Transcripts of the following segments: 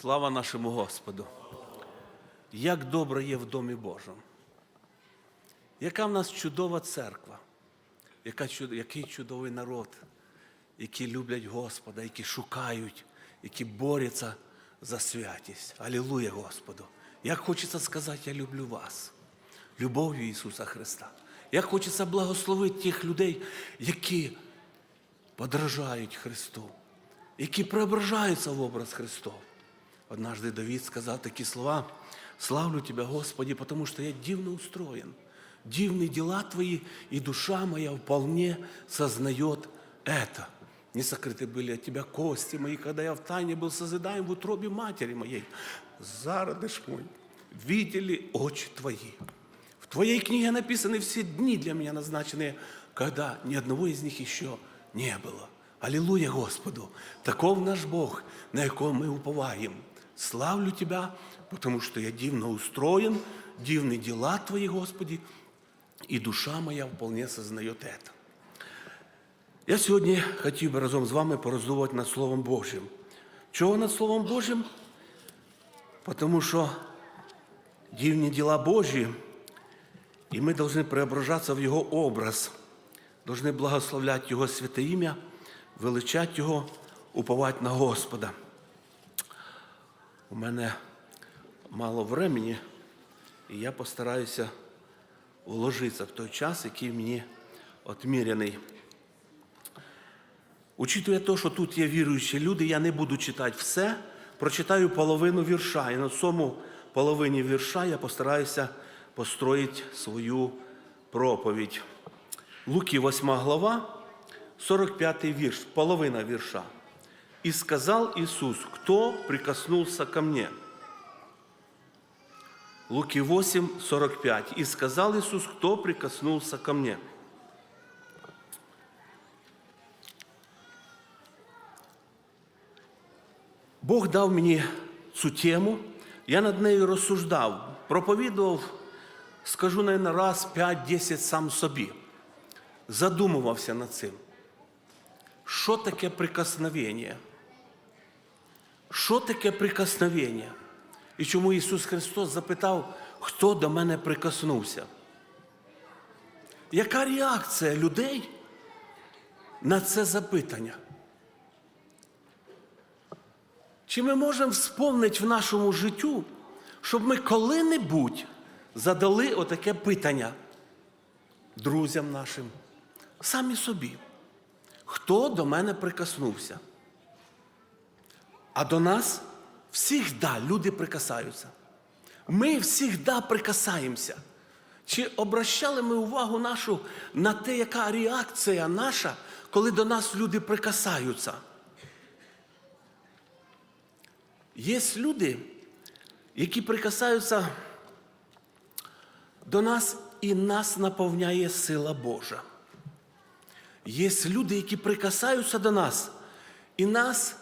Слава нашому Господу! Як добре є в Домі Божому! Яка в нас чудова церква, яка, який чудовий народ, які люблять Господа, які шукають, які борються за святість. Алілуя Господу! Як хочеться сказати, я люблю вас, любов'ю Ісуса Христа. Як хочеться благословити тих людей, які подражають Христу, які преображаються в образ Христов. Однажды Давид сказал такие слова, «Славлю Тебя, Господи, потому что я дивно устроен. Дивные дела Твои, и душа моя вполне сознает это. Не сокрыты были от Тебя кости мои, когда я в тайне был созидаем в утробе матери моей. Зародыш мой, видели очи Твои. В Твоей книге написаны все дни для меня назначенные, когда ни одного из них еще не было. Аллилуйя Господу! Таков наш Бог, на якого ми уповаємо. Славлю Тебя, потому что я дивно устроен, дивны дела Твои, Господи, і душа моя вполне сознает это. Я сьогодні хотів би разом з вами пороздумувати над Словом Божим. Чого над Словом Божим? Потому що дивні діла Божі, і ми повинні преображатися в Його образ, повинні благословляти Його святе ім'я, величати Його, уповати на Господа. У мене мало времени, і я постараюся вложитися в той час, який мені отміряний. Учитує те, що тут є віруючі люди, я не буду читати все, прочитаю половину вірша. І на цьому половині вірша я постараюся построїти свою проповідь. Луки 8 глава, 45 вірш, половина вірша. «И сказал Иисус, кто прикоснулся ко мне?» Луки 8, 45. «И сказал Иисус, кто прикоснулся ко мне?» Бог дав мені цю тему, я над нею розсуждав, проповідував, скажу, наверное, раз 5-10 сам собі. Задумувався над цим. Що таке прикосновення? Що таке прикосновення? І чому Ісус Христос запитав, хто до мене прикоснувся? Яка реакція людей на це запитання? Чи ми можемо вспомнити в нашому життю, щоб ми коли-небудь задали отаке питання друзям нашим, самі собі? Хто до мене прикоснувся? А до нас всігда люди прикасаються. Ми всігда прикасаємося. Чи обращали ми увагу нашу на те, яка реакція наша, коли до нас люди прикасаються? Є люди, які прикасаються до нас і нас наповняє сила Божа. Є люди, які прикасаються до нас, і нас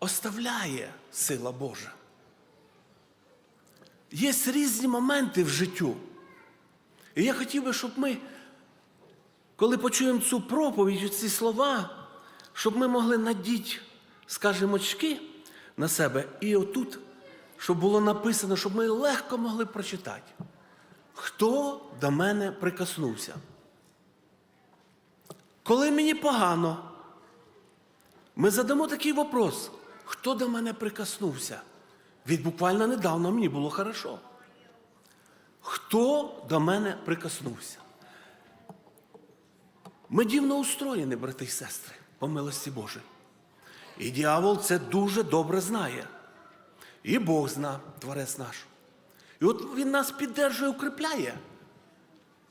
оставляє сила Божа. Є різні моменти в життю. І я хотів би, щоб ми, коли почуємо цю проповідь, ці слова, щоб ми могли надіти, скажімо, очки на себе, і отут, щоб було написано, щоб ми легко могли прочитати. Хто до мене прикоснувся? Коли мені погано, ми задамо такий вопрос, хто до мене прикоснувся? Від буквально недавно мені було хорошо. Хто до мене прикоснувся? Ми дивно устроєні, брати і сестри, по милості Божій. І дьявол це дуже добре знає. І Бог зна, Творець наш. І от Він нас піддержує, укріпляє.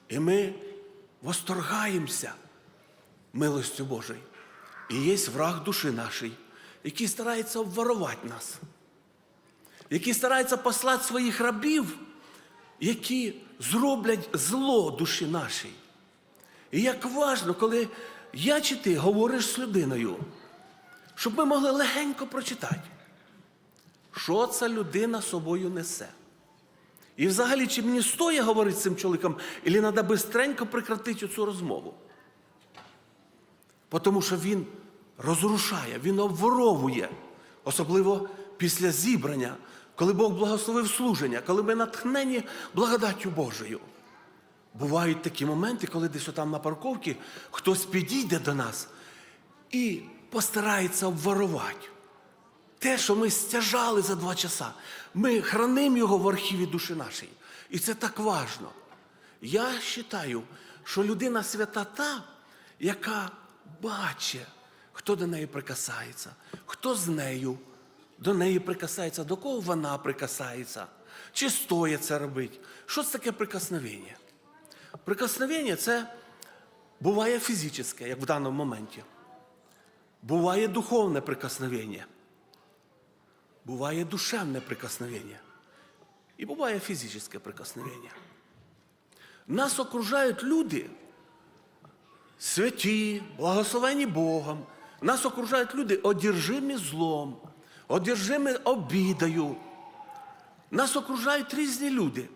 І ми восторгаємося милостю Божою. І є враг душі нашої, який старається обворувати нас, який старається послати своїх рабів, які зроблять зло душі нашій. І як важно, коли я чи ти говориш з людиною, щоб ми могли легенько прочитати, що ця людина собою несе. І взагалі, чи мені стоїть говорити з цим чоловіком, або треба бистренько прекратити цю розмову. Тому що він розрушає, він обворовує, особливо після зібрання, коли Бог благословив служення, коли ми натхнені благодаттю Божою. Бувають такі моменти, коли десь там на парковці хтось підійде до нас і постарається обворувати. Те, що ми стяжали за два часа, ми хранимо його в архіві душі нашої. І це так важно. Я вважаю, що людина свята та, яка бачить, хто до неї прикасається, хто з нею до неї прикасається, до кого вона прикасається, чи стоїть це робити. Що це таке прикосновення? Прикосновення це буває фізичне, як в даному моменті. Буває духовне прикосновення. Буває душевне прикосновення. І буває фізичне прикосновення. Нас окружають люди, святі, благословені Богом. Нас окружають люди, одержимі злом, одержимі обідою. Нас окружають різні люди.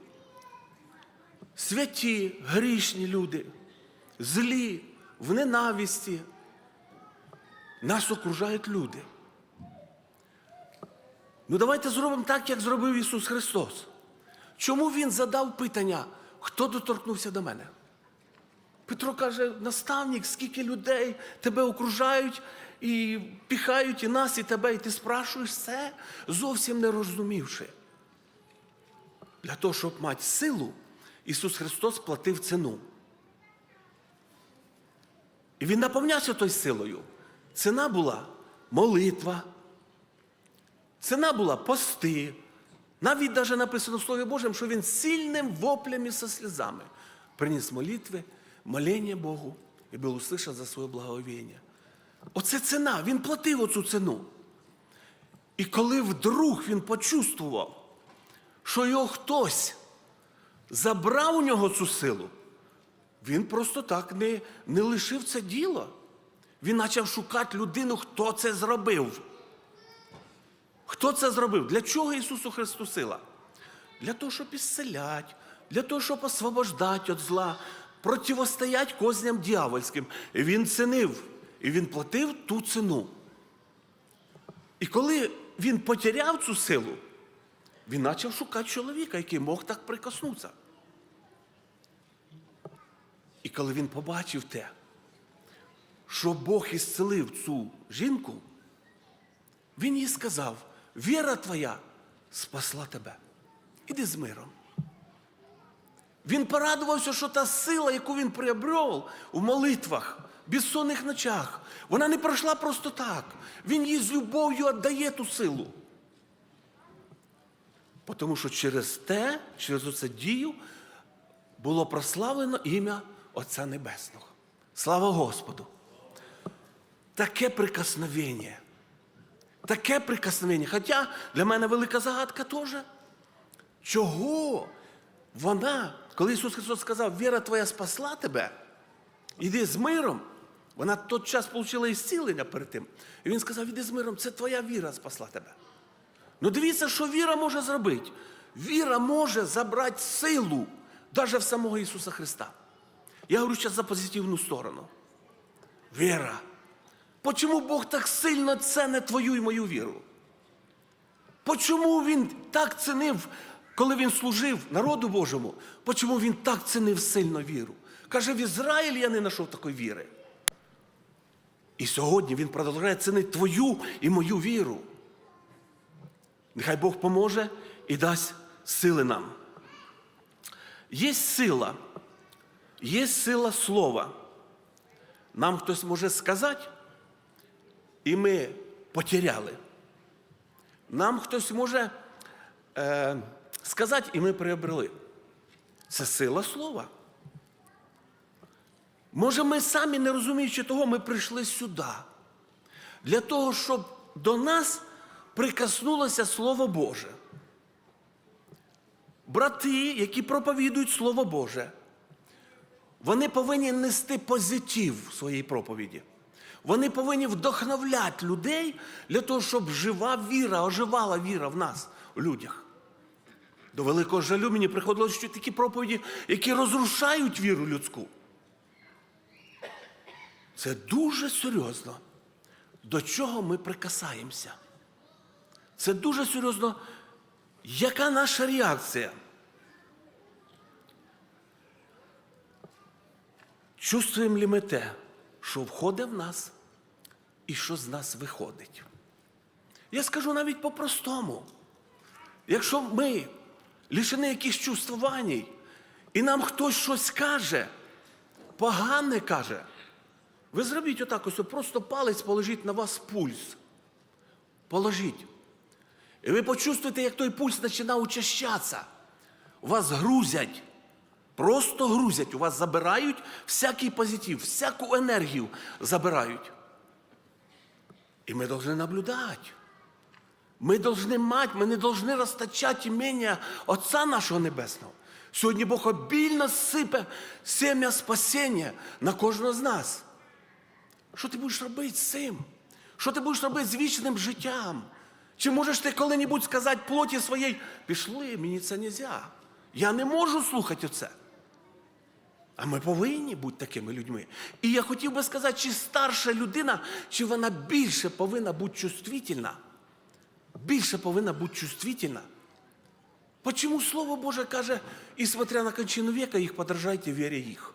Святі, грішні люди, злі, в ненависті. Нас окружають люди. Ну давайте зробимо так, як зробив Ісус Христос. Чому Він задав питання, хто доторкнувся до мене? Петро каже, наставник, скільки людей тебе окружають і піхають і нас, і тебе, і ти спрашуєш це, зовсім не розумівши. Для того, щоб мати силу, Ісус Христос платив ціну. І Він наповнявся той силою. Ціна була молитва, ціна була пости. Навіть навіть написано в Слові Божому, що він сильним воплем і со сльозами приніс молитви, моління Богу і був услышан за своє благовіння. Оце ціна, він платив оцю ціну. І коли вдруг він почувствував, що його хтось забрав у нього цю силу, він просто так не, не лишив це діло. Він почав шукати людину, хто це зробив. Хто це зробив? Для чого Ісусу Христу сила? Для того, щоб ісцелять, для того, щоб освобождати від зла, противостоять козням дьявольським. І він цінив, і він платив ту ціну. І коли він потеряв цю силу, він почав шукати чоловіка, який мог так прикоснутися. І коли він побачив те, що Бог ісцелив цю жінку, він їй сказав: віра твоя спасла тебе. Іди з миром. Він порадувався, що та сила, яку він приобрел у молитвах, безсонних ночах, вона не пройшла просто так. Він їй з любов'ю віддає ту силу. Тому що через те, через оце дію було прославлено ім'я Отця Небесного. Слава Господу! Таке прикосновення. Таке прикосновення. Хоча для мене велика загадка теж. Чого вона, коли Ісус Христос сказав, віра твоя спасла тебе, іди з миром, вона тот час отримала ісцілення перед тим. І він сказав, іди з миром, це твоя віра спасла тебе. Ну дивіться, що віра може зробити. Віра може забрати силу навіть в самого Ісуса Христа. Я говорю зараз за позитивну сторону. Віра. Почому Бог так сильно цене твою і мою віру? Почому Він так цінив, коли він служив народу Божому? Почому він так цінив сильно віру? Каже, в Ізраїлі я не знайшов такої віри. І сьогодні він продовжує цінити твою і мою віру. Нехай Бог поможе і дасть сили нам. Є сила, є сила слова. Нам хтось може сказати, і ми потеряли. Нам хтось може е, сказати, і ми приобрели. Це сила слова. Може, ми самі, не розуміючи того, ми прийшли сюди. Для того, щоб до нас прикоснулося Слово Боже. Брати, які проповідують Слово Боже, вони повинні нести позитив в своїй проповіді. Вони повинні вдохновляти людей для того, щоб жива віра, оживала віра в нас, у людях. До великого жалю мені приходилось чути такі проповіді, які розрушають віру людську. Це дуже серйозно. До чого ми прикасаємося? Це дуже серйозно. Яка наша реакція? Чувствуємо ли ми те, що входить в нас і що з нас виходить? Я скажу навіть по-простому. Якщо ми лишені якихось чувствувань, і нам хтось щось каже, погане каже, ви зробіть отак ось, просто палець положіть на вас пульс. Положіть. І ви почувствуєте, як той пульс починає учащатися. Вас грузять. Просто грузять. У вас забирають всякий позитив, всяку енергію забирають. І ми повинні наблюдати. Ми повинні мати, ми не повинні розтачати імення Отця нашого Небесного. Сьогодні Бог обільно сипе сем'я спасіння на кожного з нас. Що ти будеш робити з цим? Що ти будеш робити з вічним життям? Чи можеш ти коли-небудь сказати плоті своїй, пішли, мені це не можна. Я не можу слухати це. А ми повинні бути такими людьми. І я хотів би сказати, чи старша людина, чи вона більше повинна бути чувствительна. Більше повинна бути чувствительна. Почему Слово Боже каже, і смотря на кончину века, їх подражайте вірі їх?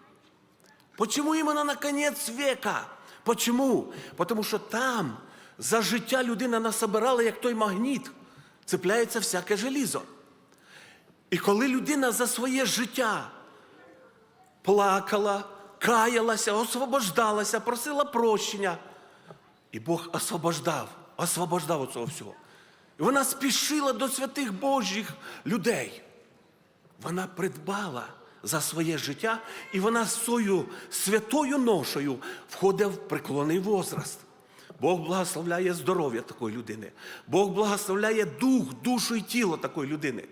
Почему именно на конец века? Почему? Потому що там за життя людина насобирала, як той магніт, цепляється всяке желізо. І коли людина за своє життя плакала, каялася, освобождалася, просила прощення, і Бог освобождав, освобождав цього всього. І вона спішила до святих Божих людей. Вона придбала за своє життя, і вона з своєю святою ношею входить в преклонний возраст. Бог благословляє здоров'я такої людини. Бог благословляє дух, душу і тіло такої людини.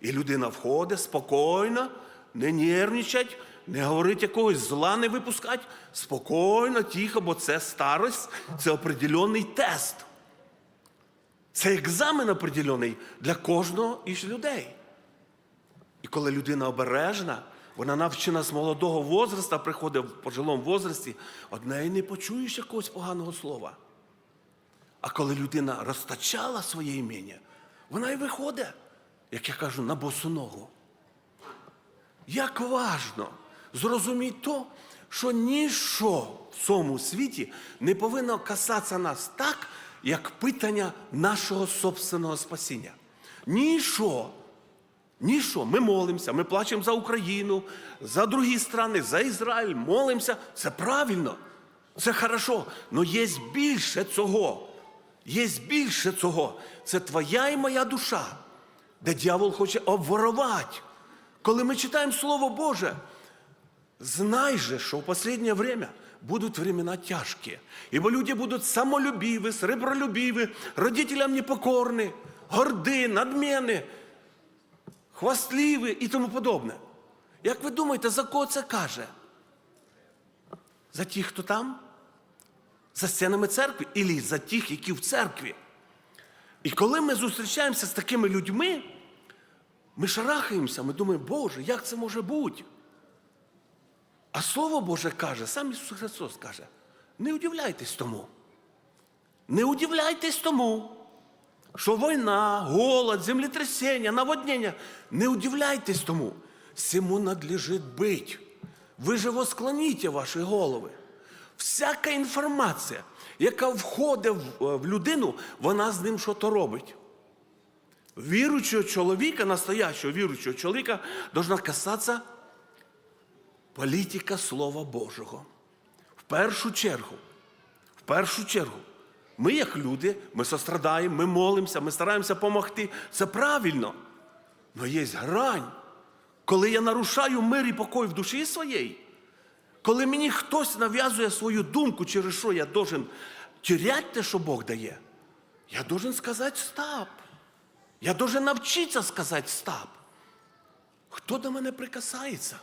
І людина входить спокійно, не нервничать, не говорить якогось зла не випускати, спокійно, тихо, бо це старость, це определенний тест. Це екзамен определений для кожного із людей. І коли людина обережна, вона навчена з молодого возраста, приходить в пожилому возрасті, од неї не почуєш якогось поганого слова. А коли людина розтачала своє імення, вона й виходить, як я кажу, на босу ногу. Як важно зрозуміти то, що ніщо в цьому світі не повинно касатися нас так, як питання нашого собственного спасіння. Ніщо. Ніщо. Ми молимося, ми плачемо за Україну, за другі страни, за Ізраїль, молимося. Це правильно, це хорошо. Але є більше цього. Є більше цього. Це твоя і моя душа, де дьявол хоче обворувати. Коли ми читаємо Слово Боже, знай же, что в последнее время будут времена тяжкие. Ибо люди будут самолюбивы, сребролюбивы, родителям непокорны, горди, надмени, хвастливі і тому подобне. Як ви думаєте, за кого це каже? За тих, хто там? За стінами церкви, і за тих, які в церкві? І коли ми зустрічаємося з такими людьми, ми шарахаємося, ми думаємо, Боже, як це може бути? А Слово Боже каже, сам Ісус Христос каже, не удивляйтесь тому. Не удивляйтесь тому, що війна, голод, землетрясення, наводнення. Не удивляйтесь тому. Всему надлежить бить. Ви же восклоніте ваші голови. Всяка інформація, яка входить в, в людину, вона з ним щось робить. Віруючого чоловіка, настоящого віруючого чоловіка, должна касатися політика Слова Божого. В першу чергу, в першу чергу, ми, як люди, ми сострадаємо, ми молимося, ми стараємося допомогти. Це правильно. Але є грань, коли я нарушаю мир і покой в душі своєї, коли мені хтось нав'язує свою думку, через що я должен теряти те, що Бог дає, я должен сказати стоп. Я должен навчитися сказати стоп. Хто до мене прикасається?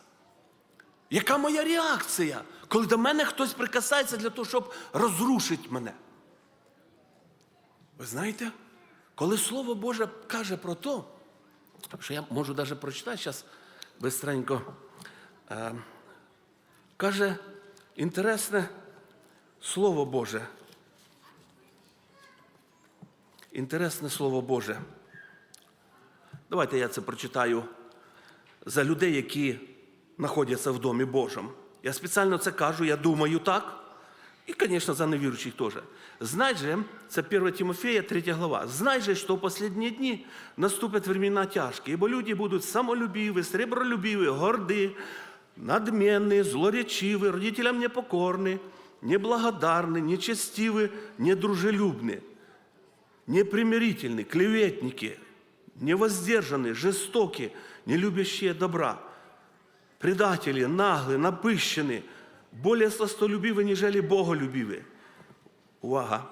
Яка моя реакція, коли до мене хтось прикасається для того, щоб розрушити мене? Ви знаєте, коли Слово Боже каже про то, що я можу навіть прочитати зараз бистренько, е, каже інтересне Слово Боже. інтересне Слово Боже. Давайте я це прочитаю за людей, які знаходяться в Домі Божому. Я спеціально це кажу, я думаю так. І, звісно, за невіруючих теж. Знай же, це 1 Тимофея, 3 глава. Знай же, что в последние дни наступят времена тяжкие, ибо люди будут самолюбивы, сребролюбивы, горды, надменные, злоречивы, родителям непокорны, неблагодарны, нечестивы, недружелюбны, непримирительны, клеветники, невоздержанные, жестоки, не любящие добра, предатели, наглые, напыщенные, более сластолюбивы, нежели боголюбивы. Увага!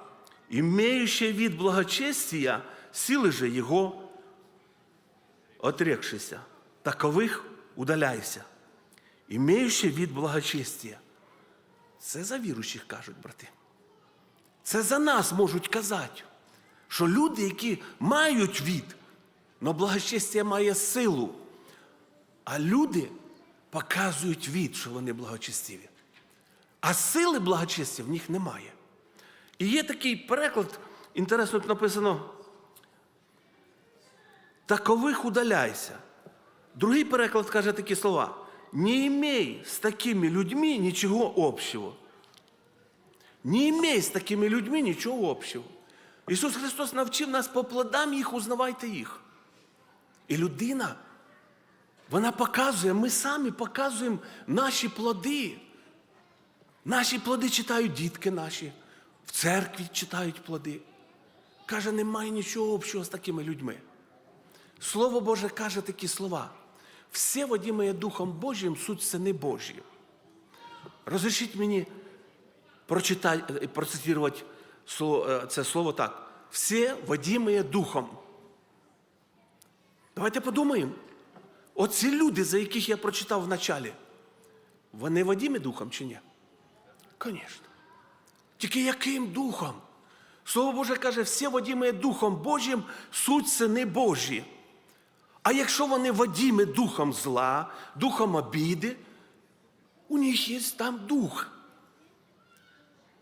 Имеющие вид благочестия, силы же его отрекшися. Такових удаляйся. Имеющие вид благочестия. Це за віруючих кажуть, брати. Це за нас можуть казати, що люди, які мають від, але благочестя має силу. А люди показують від, що вони благочестиві. А сили благочестя в них немає. І є такий переклад, інтересно тут написано: такових удаляйся. Другий переклад каже такі слова: не імей з такими людьми нічого общого. Не імей з такими людьми нічого общого. Ісус Христос навчив нас по плодам їх, узнавайте їх. І людина, вона показує, ми самі показуємо наші плоди. Наші плоди читають дітки наші, в церкві читають плоди. Каже, немає нічого общого з такими людьми. Слово Боже каже такі слова. Все водимые Духом Божим суть сини Божі. Розрішіть мені прочитати, процитувати е, це слово так. Все водимые Духом. Давайте подумаємо. Оці люди, за яких я прочитав в началі, вони водимі духом чи ні? Звісно. Тільки яким духом? Слово Боже каже, всі водіми Духом Божим суть сини Божі. А якщо вони водіми духом зла, духом обіди, у них є там дух.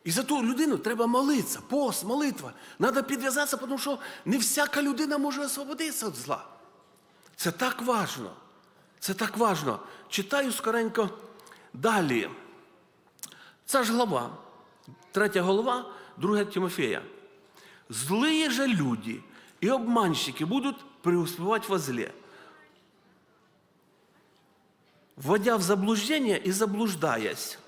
І за ту людину треба молитися, пост, молитва. Треба підв'язатися, тому що не всяка людина може освободитися від зла. Це так важно. Це так важно. Читаю скоренько далі. Це ж глава, третя голова, друга Тимофея. Злые же люди и обманщики будут преуспевать во зле, вводя в заблуждение и заблуждаясь.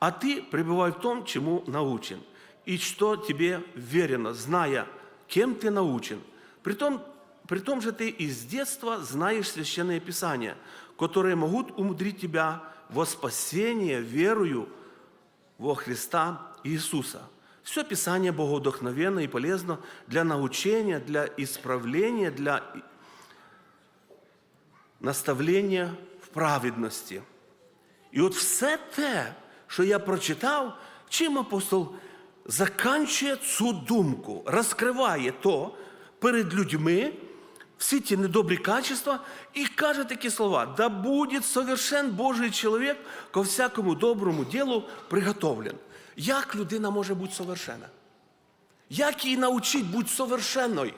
А ты пребывай в том, чему научен, и что тебе верено, зная, кем ты научен. Притом, при том же ты из детства знаешь священные писания, которые могут умудрить тебя во спасение верою во Христа Иисуса. Все Писание богодохновенно и полезно для научения, для исправления, для наставлення в праведності. І от все те, що я прочитав, чим апостол заканчує цю думку, розкриває то перед людьми, всі ті недобрі качества, і каже такі слова: да буде совершен Божий чоловік ко всякому доброму ділу приготовлен. Як людина може бути совершена? Як її навчить бути совершенною?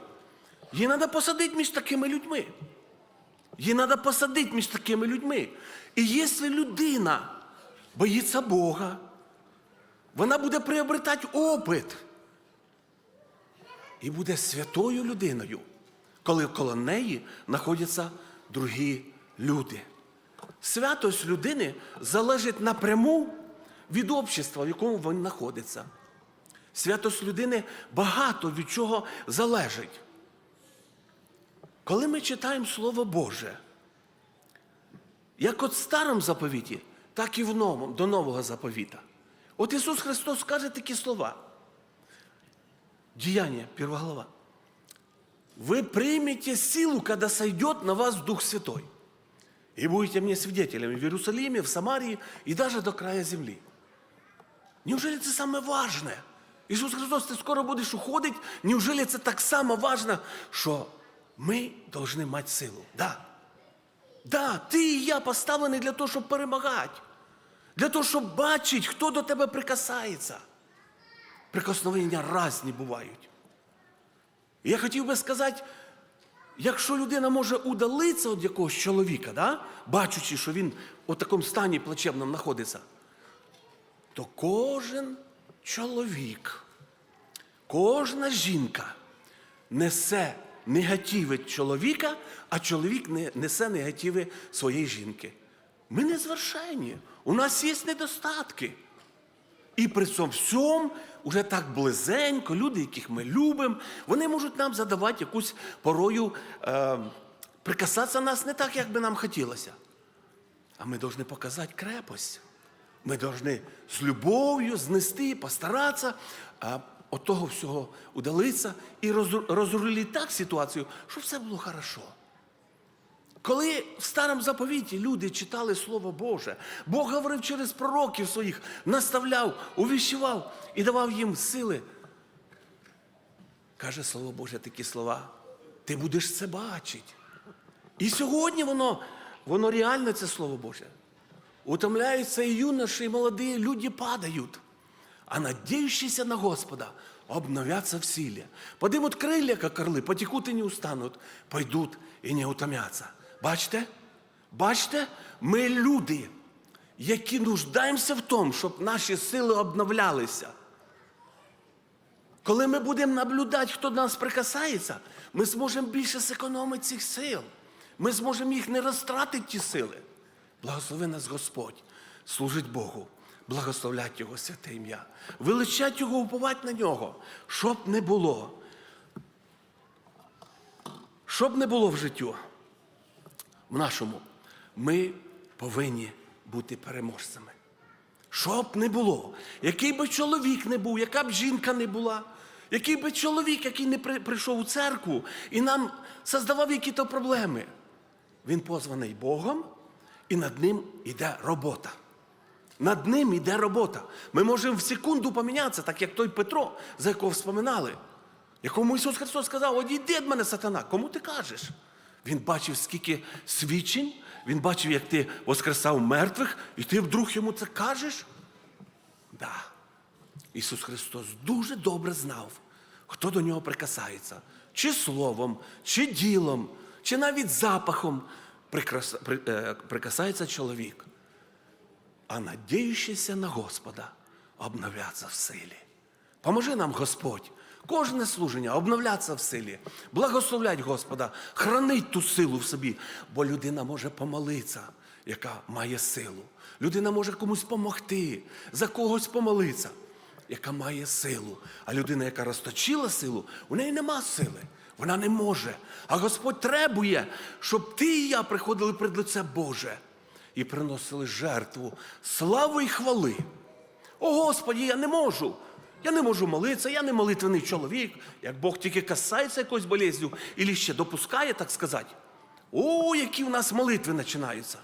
Її треба посадити між такими людьми. Її треба посадити між такими людьми. І якщо людина боїться Бога, вона буде приобретати опит і буде святою людиною, коли коло неї знаходяться другі люди. Святость людини залежить напряму від общества, в якому він знаходиться. Святость людини багато від чого залежить. Коли ми читаємо Слово Боже, як от в старому заповіті, так і в новому, до нового заповіта. От Ісус Христос каже такі слова. Діяння, перша глава. Вы примете силу, когда сойдет на вас Дух Святой. И будете мне свидетелями в Иерусалиме, в Самарии и даже до края земли. Неужели це саме важне? Ісус Христос, ти скоро будеш уходити. Неужели це так само важно, що ми повинні мати силу? Да. Да, ти і я поставлені для того, щоб перемагати. Для того, щоб бачити, хто до тебе прикасається. Прикосновення різні бувають. Я хотів би сказати, якщо людина може удалитися від якогось чоловіка, да? бачучи, що він у такому стані плачевному знаходиться, то кожен чоловік, кожна жінка несе негативи чоловіка, а чоловік не- несе негативи своєї жінки. Ми не звершені, у нас є недостатки. І при цьому всьому, уже так близенько, люди, яких ми любимо, вони можуть нам задавати якусь порою, е, прикасатися нас не так, як би нам хотілося. А ми повинні показати крепость. Ми повинні з любов'ю знести, постаратися а, от того всього удалитися і розру- розрулити так ситуацію, щоб все було хорошо. Коли в старому заповіті люди читали Слово Боже, Бог говорив через пророків своїх, наставляв, увіщував і давав їм сили. Каже Слово Боже такі слова. Ти будеш це бачити. І сьогодні воно, воно реально це Слово Боже. Утомляються і юноші, і молоді люди падають. А надеющиеся на Господа обновятся в силе. Подымут крылья, как орлы, потекут и не устанут, пойдут і не утомяться. Бачите? Бачите, ми люди, які нуждаємося в тому, щоб наші сили обновлялися. Коли ми будемо наблюдати, хто до нас прикасається, ми зможемо більше зекономити цих сил. Ми зможемо їх не розтратити ті сили. Благослови нас Господь, служить Богу, благословлять Його святе ім'я, величать Його, уповать на нього, щоб не було. Щоб не було в життю в нашому, ми повинні бути переможцями. Щоб не було, який би чоловік не був, яка б жінка не була, який би чоловік, який не прийшов у церкву і нам создавав якісь проблеми, він позваний Богом, і над ним йде робота. Над ним йде робота. Ми можемо в секунду помінятися, так як той Петро, за якого вспоминали, якому Ісус Христос сказав: одійди від мене, сатана, кому ти кажеш? Він бачив, скільки свідчень, він бачив, як ти воскресав мертвих, і ти вдруг йому це кажеш? Да. Ісус Христос дуже добре знав, хто до нього прикасається, чи словом, чи ділом, чи навіть запахом е, прикасається чоловік. А надіючися на Господа обновляться в силі. Поможи нам, Господь, кожне служення обновлятися в силі, благословлять Господа, хранить ту силу в собі, бо людина може помолитися, яка має силу. Людина може комусь помогти, за когось помолитися, яка має силу. А людина, яка розточила силу, у неї нема сили. Вона не може. А Господь требує, щоб ти і я приходили пред лице Боже і приносили жертву слави і хвали. О Господі, я не можу. Я не можу молитися, я не молитвений чоловік. Як Бог тільки касається якоюсь болезню, і ще допускає, так сказати. О, які в нас молитви починаються.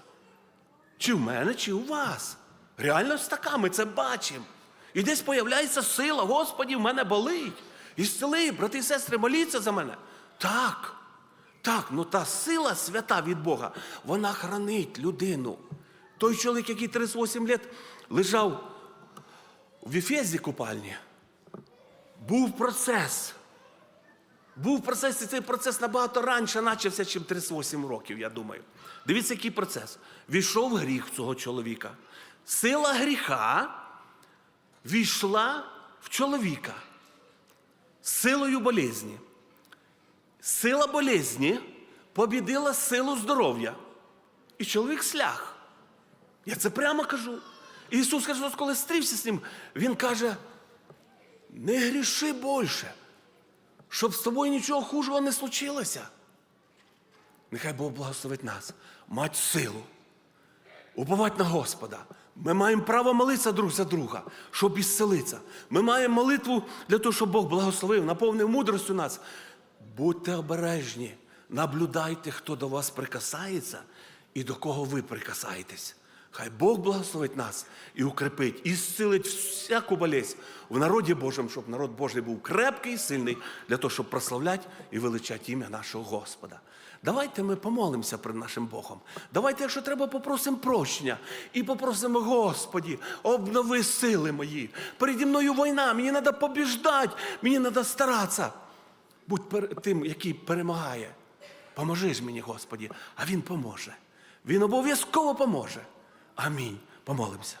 Чи в мене, чи у вас. Реально з така, ми це бачимо. І десь появляється сила, Господі, в мене болить. І зцели, брати і сестри, моліться за мене. Так, так, ну та сила свята від Бога, вона хранить людину. Той чоловік, який 38 років лежав в Ефезі купальні, був процес. Був процес, і цей процес набагато раніше почався, ніж 38 років, я думаю. Дивіться, який процес. Війшов гріх цього чоловіка. Сила гріха війшла в чоловіка силою болезні. Сила болезні побідила силу здоров'я. І чоловік слях. Я це прямо кажу. Ісус Христос, коли стрівся з ним, Він каже: не гріши більше, щоб з тобою нічого хужого не случилося. Нехай Бог благословить нас, мать силу, уповать на Господа. Ми маємо право молитися друг за друга, щоб ісцелитися. Ми маємо молитву для того, щоб Бог благословив, наповнив мудростю нас. Будьте обережні, наблюдайте, хто до вас прикасається і до кого ви прикасаєтесь. Хай Бог благословить нас і укрепить, і зцілить всяку болезнь в народі Божому, щоб народ Божий був крепкий і сильний для того, щоб прославляти і величати ім'я нашого Господа. Давайте ми помолимося перед нашим Богом. Давайте, якщо треба, попросимо прощення і попросимо, Господі, обнови сили мої. Переді мною війна, мені треба побіждати, мені треба старатися. будь тим, який перемагає. Поможи ж мені, Господі, а Він поможе. Він обов'язково поможе. Амінь. Помолимося.